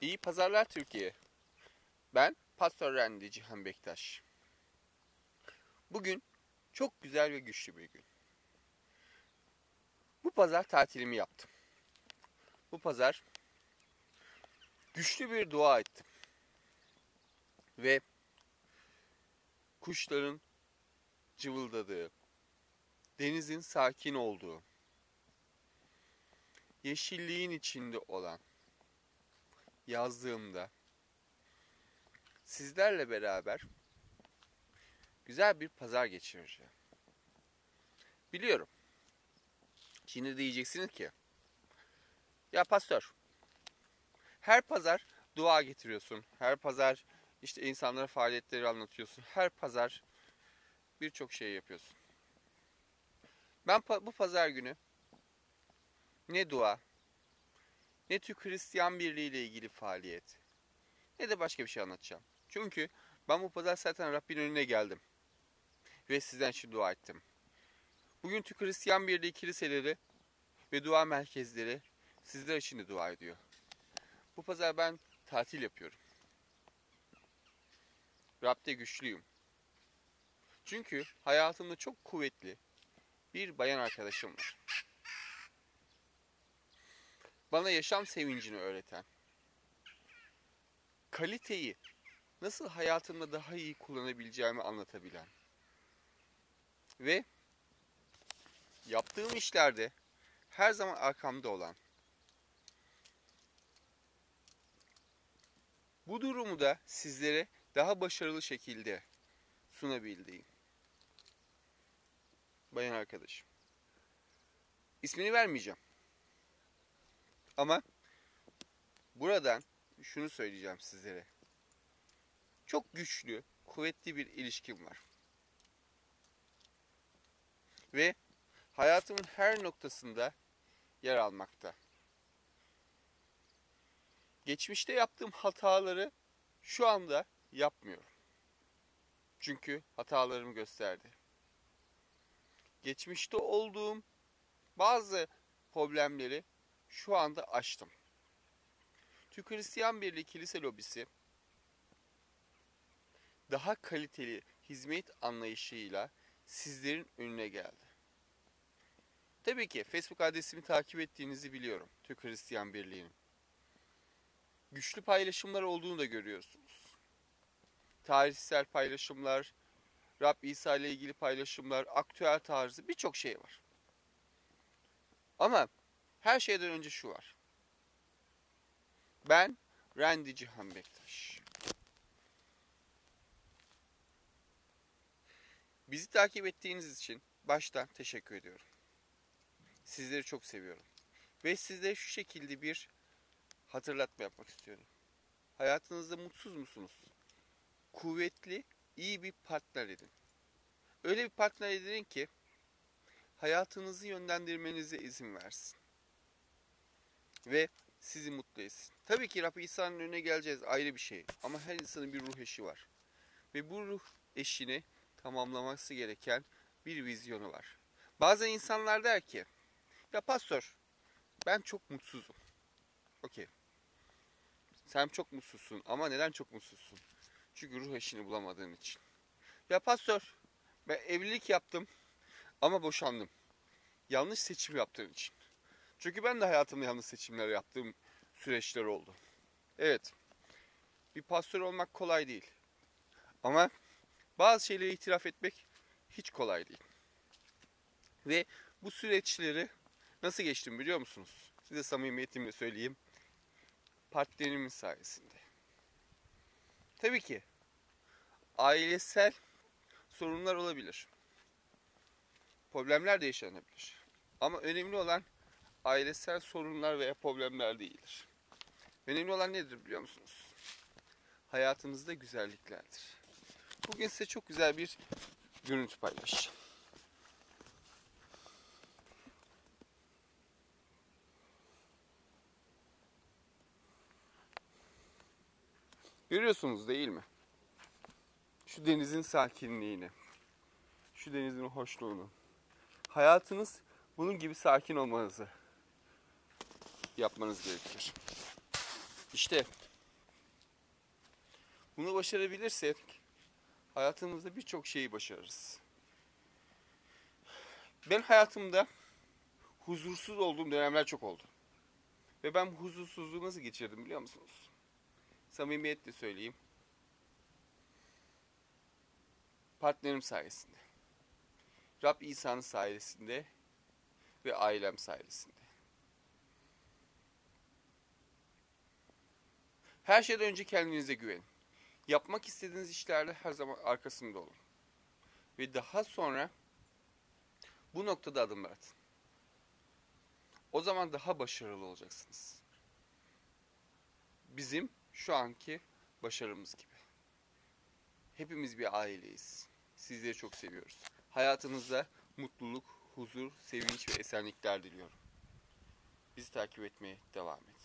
İyi pazarlar Türkiye. Ben Pastör Rendi Cihan Bektaş. Bugün çok güzel ve güçlü bir gün. Bu pazar tatilimi yaptım. Bu pazar güçlü bir dua ettim. Ve kuşların cıvıldadığı, denizin sakin olduğu, yeşilliğin içinde olan yazdığımda sizlerle beraber güzel bir pazar geçireceğim. Biliyorum. Şimdi diyeceksiniz ki ya pastör her pazar dua getiriyorsun. Her pazar işte insanlara faaliyetleri anlatıyorsun. Her pazar birçok şey yapıyorsun. Ben bu pazar günü ne dua, ne Türk Hristiyan Birliği ile ilgili faaliyet, ne de başka bir şey anlatacağım. Çünkü ben bu pazar zaten Rabbin önüne geldim. Ve sizden için dua ettim. Bugün Türk Hristiyan Birliği kiliseleri ve dua merkezleri sizler için de dua ediyor. Bu pazar ben tatil yapıyorum. Rab'de güçlüyüm. Çünkü hayatımda çok kuvvetli bir bayan arkadaşım var. Bana yaşam sevincini öğreten, kaliteyi nasıl hayatımda daha iyi kullanabileceğimi anlatabilen ve yaptığım işlerde her zaman arkamda olan bu durumu da sizlere daha başarılı şekilde sunabildiğim bayan arkadaşım. İsmini vermeyeceğim. Ama buradan şunu söyleyeceğim sizlere. Çok güçlü, kuvvetli bir ilişkim var. Ve hayatımın her noktasında yer almakta. Geçmişte yaptığım hataları şu anda yapmıyorum. Çünkü hatalarımı gösterdi. Geçmişte olduğum bazı problemleri şu anda aştım. Türk Hristiyan Birliği Kilise Lobisi daha kaliteli hizmet anlayışıyla sizlerin önüne geldi. Tabii ki Facebook adresimi takip ettiğinizi biliyorum. Türk Hristiyan Birliği'nin. Güçlü paylaşımlar olduğunu da görüyorsunuz. Tarihsel paylaşımlar, Rab İsa ile ilgili paylaşımlar, aktüel tarzı birçok şey var. Ama her şeyden önce şu var. Ben Randy Cihan Bektaş. Bizi takip ettiğiniz için baştan teşekkür ediyorum. Sizleri çok seviyorum. Ve size şu şekilde bir hatırlatma yapmak istiyorum. Hayatınızda mutsuz musunuz? Kuvvetli, iyi bir partner edin. Öyle bir partner edinin ki hayatınızı yönlendirmenize izin versin. Ve sizi mutlu etsin. Tabii ki Rabbi İsa'nın önüne geleceğiz ayrı bir şey. Ama her insanın bir ruh eşi var. Ve bu ruh eşini tamamlaması gereken bir vizyonu var. Bazen insanlar der ki, ya pastör ben çok mutsuzum. Okey. Sen çok mutsuzsun ama neden çok mutsuzsun? Çünkü ruh eşini bulamadığın için. Ya pastör ben evlilik yaptım ama boşandım. Yanlış seçim yaptığın için. Çünkü ben de hayatımda yanlış seçimler yaptığım süreçler oldu. Evet. Bir pastör olmak kolay değil. Ama bazı şeyleri itiraf etmek hiç kolay değil. Ve bu süreçleri nasıl geçtim biliyor musunuz? Size samimiyetimle söyleyeyim. Partnerimin sayesinde. Tabii ki ailesel sorunlar olabilir. Problemler de yaşanabilir. Ama önemli olan ailesel sorunlar veya problemler değildir. Önemli olan nedir biliyor musunuz? Hayatınızda güzelliklerdir. Bugün size çok güzel bir görüntü paylaşacağım. Görüyorsunuz değil mi? Şu denizin sakinliğini, şu denizin hoşluğunu. Hayatınız bunun gibi sakin olmanızı yapmanız gerekir. İşte Bunu başarabilirsek hayatımızda birçok şeyi başarırız. Ben hayatımda huzursuz olduğum dönemler çok oldu. Ve ben huzursuzluğu nasıl geçirdim biliyor musunuz? Samimiyetle söyleyeyim. Partnerim sayesinde. Rab İsa'nın sayesinde ve ailem sayesinde. Her şeyden önce kendinize güvenin. Yapmak istediğiniz işlerde her zaman arkasında olun. Ve daha sonra bu noktada adımlar atın. O zaman daha başarılı olacaksınız. Bizim şu anki başarımız gibi. Hepimiz bir aileyiz. Sizleri çok seviyoruz. Hayatınızda mutluluk, huzur, sevinç ve esenlikler diliyorum. Bizi takip etmeye devam edin.